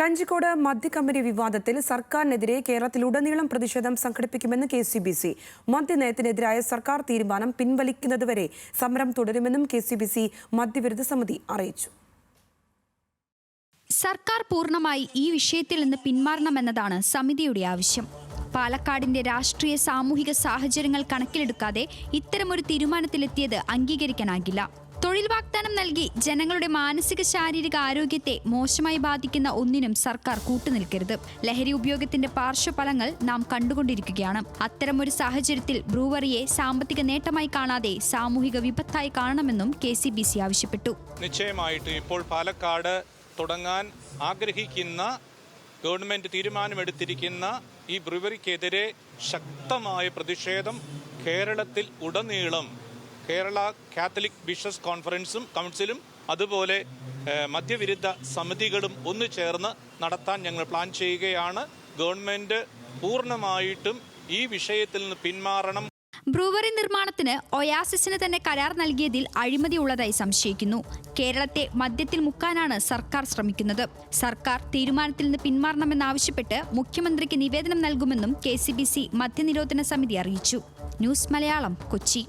കഞ്ചിക്കോട് മദ്യക്കമ്പനി വിവാദത്തിൽ സർക്കാരിനെതിരെ കേരളത്തിലുടനീളം പ്രതിഷേധം സംഘടിപ്പിക്കുമെന്ന് കെ സി ബി സി. മദ്യനയത്തിനെതിരായ സർക്കാർ തീരുമാനം പിൻവലിക്കുന്നതുവരെ സമരം തുടരുമെന്നും കെ സി ബി സി മദ്യവിരുദ്ധ സമിതി അറിയിച്ചു. സർക്കാർ പൂർണമായി ഈ വിഷയത്തിൽ നിന്ന് പിന്മാറണമെന്നതാണ് സമിതിയുടെ ആവശ്യം. പാലക്കാടിന്റെ രാഷ്ട്രീയ സാമൂഹിക സാഹചര്യങ്ങൾ കണക്കിലെടുക്കാതെ ഇത്തരമൊരു തീരുമാനത്തിലെത്തിയത് അംഗീകരിക്കാനാകില്ല. തൊഴിൽ വാഗ്ദാനം നൽകി ജനങ്ങളുടെ മാനസിക ശാരീരിക ആരോഗ്യത്തെ മോശമായി ബാധിക്കുന്ന ഒന്നിനും സർക്കാർ കൂട്ടുനിൽക്കരുത്. ലഹരി ഉപയോഗത്തിന്റെ പാർശ്വഫലങ്ങൾ നാം കണ്ടുകൊണ്ടിരിക്കുകയാണ്. അത്തരമൊരു സാഹചര്യത്തിൽ ബ്രൂവറിയെ സാമ്പത്തിക നേട്ടമായി കാണാതെ സാമൂഹിക വിപത്തായി കാണണമെന്നും കെ ആവശ്യപ്പെട്ടു. നിശ്ചയമായിട്ടും ഇപ്പോൾ പാലക്കാട് തുടങ്ങാൻ ആഗ്രഹിക്കുന്ന ഗവൺമെന്റ് തീരുമാനമെടുത്തിരിക്കുന്ന ഈ ബ്രൂവറിക്കെതിരെ ശക്തമായ പ്രതിഷേധം കേരളത്തിൽ ഉടനീളം കേരള കാത്തലിക് ബിഷസ് കോൺഫറൻസും കൗൺസിലും അതുപോലെ മദ്യവിരുദ്ധ സമിതികളും ഒന്നു ചേർന്ന് നടത്താൻ ഞങ്ങൾ പ്ലാൻ ചെയ്യുകയാണ്. ഗവൺമെന്റ് പൂർണമായിട്ടും ഈ വിഷയത്തിൽ നിന്ന് പിന്മാറണം. ബ്രൂവറി നിർമ്മാണത്തിന് ഒയാസിസിന് തന്നെ കരാർ നൽകിയതിൽ അഴിമതി ഉള്ളതായി സംശയിക്കുന്നു. കേരളത്തെ മദ്യത്തിൽ മുക്കാനാണ് സർക്കാർ ശ്രമിക്കുന്നത്. സർക്കാർ തീരുമാനത്തിൽ നിന്ന് പിന്മാറണമെന്നാവശ്യപ്പെട്ട് മുഖ്യമന്ത്രിക്ക് നിവേദനം നൽകുമെന്നും കെ സി ബി സി മദ്യനിരോധന സമിതി അറിയിച്ചു. ന്യൂസ് മലയാളം കൊച്ചി.